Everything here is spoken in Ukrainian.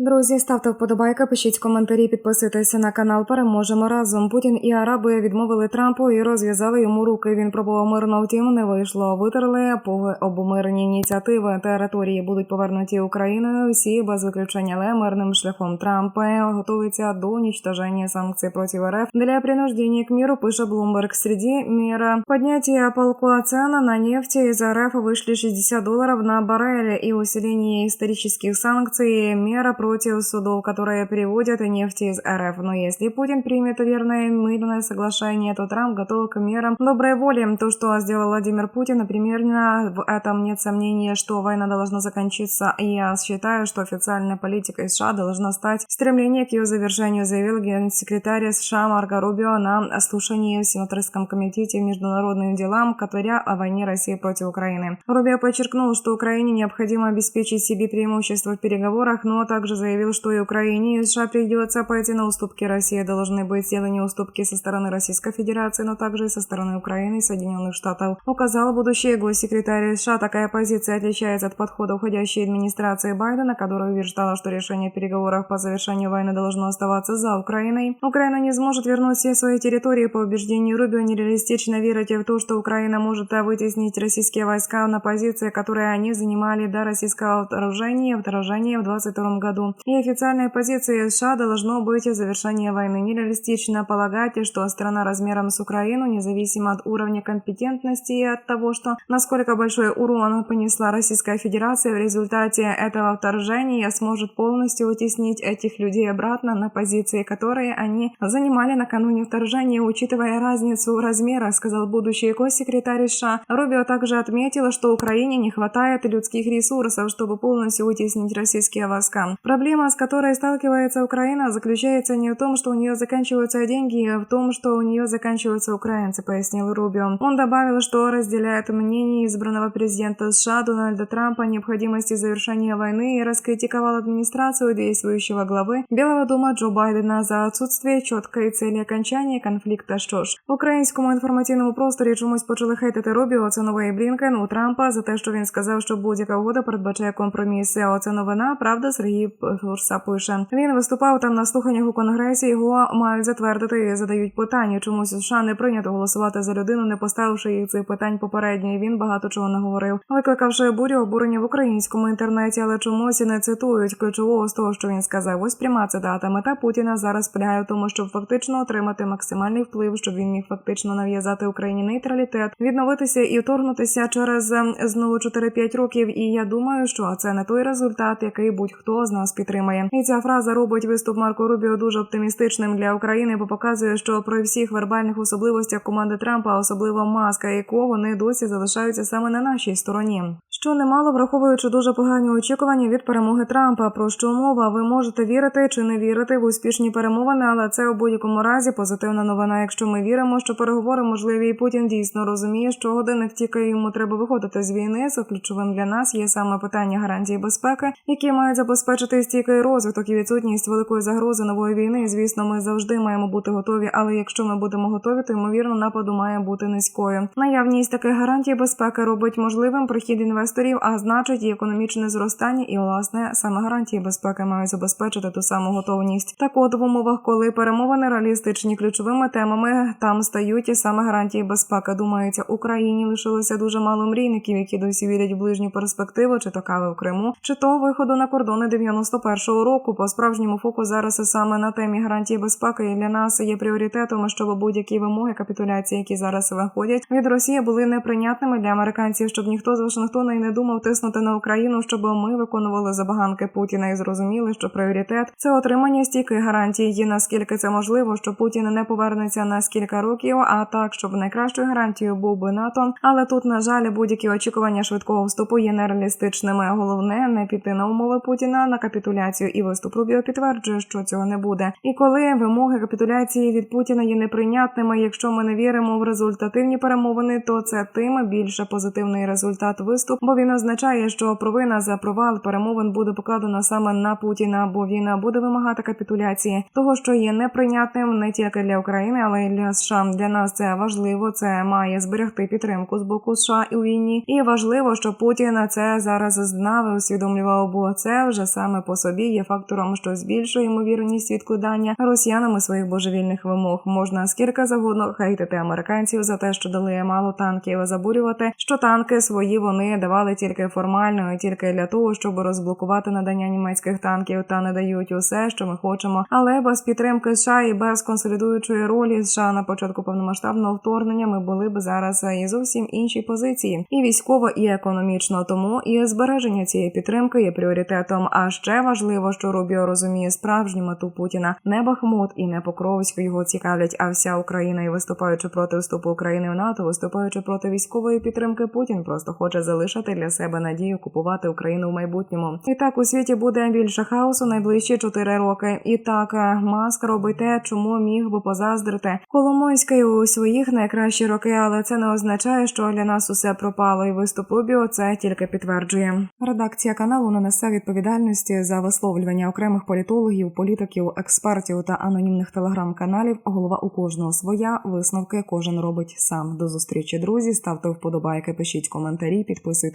Друзі, ставте вподобайки, пишіть коментарі, підписуйтеся на канал. Переможемо разом. Путін і Араби відмовили Трампу і розв'язали йому руки. Він пробував мирно, втім не вийшло. Витерли поги обмирні ініціативи. Території будуть повернуті Україною. Всі без виключення, але мирним шляхом Трамп готується до уничтожения санкций против РФ. Для принуждения к миру пише Bloomberg. Среди мера поднятия полку цен на нефть из РФ вышли 60 долларов на баррель и усиление исторических санкций. Мера против судов, которые переводят нефть из РФ. Но если Путин примет верное мирное соглашение, то Трамп готов к мерам доброй воли. То, что сделал Владимир Путин, например, в этом нет сомнения, что война должна закончиться. Я считаю, что официальная политика США должна стать стремление к ее завершению, заявил генсекретарь США Марко Рубио на слушании в Сенаторском комитете международным делам, говоря о войне России против Украины. Рубио подчеркнул, что Украине необходимо обеспечить себе преимущество в переговорах, но также заявил, что и Украине и США придется пойти на уступки. России должны быть сделаны уступки со стороны Российской Федерации, но также и со стороны Украины и Соединенных Штатов. Указал будущий госсекретарь США, такая позиция отличается от подхода уходящей администрации Байдена, которая утверждала, что решение переговоров по завершению войны должно оставаться за Украиной. Украина не сможет вернуть все свои территории по убеждению Рубио. Нереалистично верить в то, что Украина может вытеснить российские войска на позиции, которые они занимали до российского вторжения, вторжения в 2022 году. И официальной позицией США должно быть завершение войны. Нереалистично полагать, что страна размером с Украину, независимо от уровня компетентности и от того, что насколько большой урон понесла Российская Федерация в результате этого вторжения, сможет полностью вытеснить этих людей обратно на позиции, которые они занимали накануне вторжения, учитывая разницу размера, сказал будущий госсекретарь США. Рубио также отметила, что Украине не хватает людских ресурсов, чтобы полностью вытеснить российские войска. Проблема, с которой сталкивается Украина, заключается не в том, что у нее заканчиваются деньги, а в том, что у нее заканчиваются украинцы, пояснил Рубио. Он добавил, что разделяет мнение избранного президента США Дональда Трампа о необходимости завершения войны и раскритиковал администрацию действующего главы Белого дома Джо Байдена за отсутствие чіткої цілі окончання конфлікту. Що ж в українському інформаційному просторі чомусь почали хейтити Рубіо. Це новий Блінкен у Трампа за те, що він сказав, що будь-яка угода передбачає компроміси. Оце новина. Правда, Сергій Фурса пише. Він виступав там на слуханнях у конгресі. Його мають затвердити і задають питання. Чомусь у США не прийнято голосувати за людину, не поставивши їх цих питань попередньо. І Він багато чого не говорив, викликавши бурю обурення в українському інтернеті, але чомусь і не цитують ключового з того, що він сказав. Ось пряма цитата. Мета Путіна зараз полягає в тому, щоб фактично отримати максимальний вплив, щоб він міг фактично нав'язати Україні нейтралітет, відновитися і вторгнутися через ем, знову 4-5 років. І я думаю, що це не той результат, який будь-хто з нас підтримає. І ця фраза робить виступ Марко Рубіо дуже оптимістичним для України, бо показує, що при всіх вербальних особливостях команди Трампа, особливо маска якого не досі залишаються саме на нашій стороні. Що немало враховуючи дуже погані очікування від перемоги Трампа. Про що мова? Ви можете вірити чи не вірити в успішні перемовини, але це у будь-якому разі позитивна новина. Якщо ми віримо, що переговори можливі, і Путін дійсно розуміє, що години втікає йому треба виходити з війни. Це ключовим для нас є саме питання гарантії безпеки, які мають забезпечити стійкий розвиток і відсутність великої загрози нової війни. Звісно, ми завжди маємо бути готові. Але якщо ми будемо готові, то ймовірно нападу має бути низькою. Наявність таких гарантій безпеки робить можливим прихід інвесторів, а значить і економічне зростання, і власне саме гарантії безпеки мають забезпечити ту саму готовність. Так от в умовах, коли перемовини реалістичні ключовими темами там стають і саме гарантії безпеки. Думається, Україні лишилося дуже мало мрійників, які досі вірять в ближню перспективу, чи то кави в Криму, чи то виходу на кордони 91-го року. По справжньому фокус зараз саме на темі гарантії безпеки і для нас є пріоритетом, щоб будь-які вимоги капітуляції, які зараз виходять від Росії, були неприйнятними для американців, щоб ніхто з Вашингтона і не думав тиснути на Україну, щоб ми виконували забаганки Путіна і зрозуміли, що пріоритет це отримання стійких гарантій. І наскільки це можливо, що Путін не повернеться на скільки років, а так, щоб найкращою гарантією був би НАТО. Але тут, на жаль, будь-які очікування швидкого вступу є нереалістичними. Головне не піти на умови Путіна на капітуляцію, і виступ Рубіо підтверджує, що цього не буде. І коли вимоги капітуляції від Путіна є неприйнятними, якщо ми не віримо в результативні перемовини, то це тим більше позитивний результат виступ бо він означає, що провина за провал перемовин буде покладена саме на Путіна, бо він буде вимагати капітуляції, того що є неприйнятним не тільки для України, але й для США. Для нас це важливо. Це має зберегти підтримку з боку США і у війні. І важливо, що Путін це зараз знав і усвідомлював, бо це вже саме по собі є фактором, що збільшує ймовірність відкладання росіянами своїх божевільних вимог. Можна скільки завгодно хейтити американців за те, що дали мало танків, забурювати, що танки свої вони давали тільки формально, і тільки для того, щоб розблокувати надання німецьких танків, та не дають усе, що ми хочемо. Але без підтримки США і без консолідуючої ролі США на початку повномасштабного вторгнення ми були б зараз і зовсім іншій позиції, і військово, і економічно. Тому і збереження цієї підтримки є пріоритетом. А ще важливо, що Рубіо розуміє справжню мету Путіна не Бахмут і не Покровськ його цікавлять, а вся Україна. І виступаючи проти вступу України в НАТО, виступаючи проти військової підтримки, Путін просто хоче залишити для себе надію купувати Україну в майбутньому. І так у світі буде більше хаосу найближчі чотири роки. І так е, Маск робить те, чому міг би позаздрити Коломойський у своїх найкращі роки, але це не означає, що для нас усе пропало. І виступ Рубіо це тільки підтверджує. Редакція каналу не несе відповідальності за висловлювання окремих політологів, політиків, експертів та анонімних телеграм-каналів. Голова у кожного своя висновки кожен робить сам. До зустрічі, друзі. Ставте вподобайки, пишіть коментарі,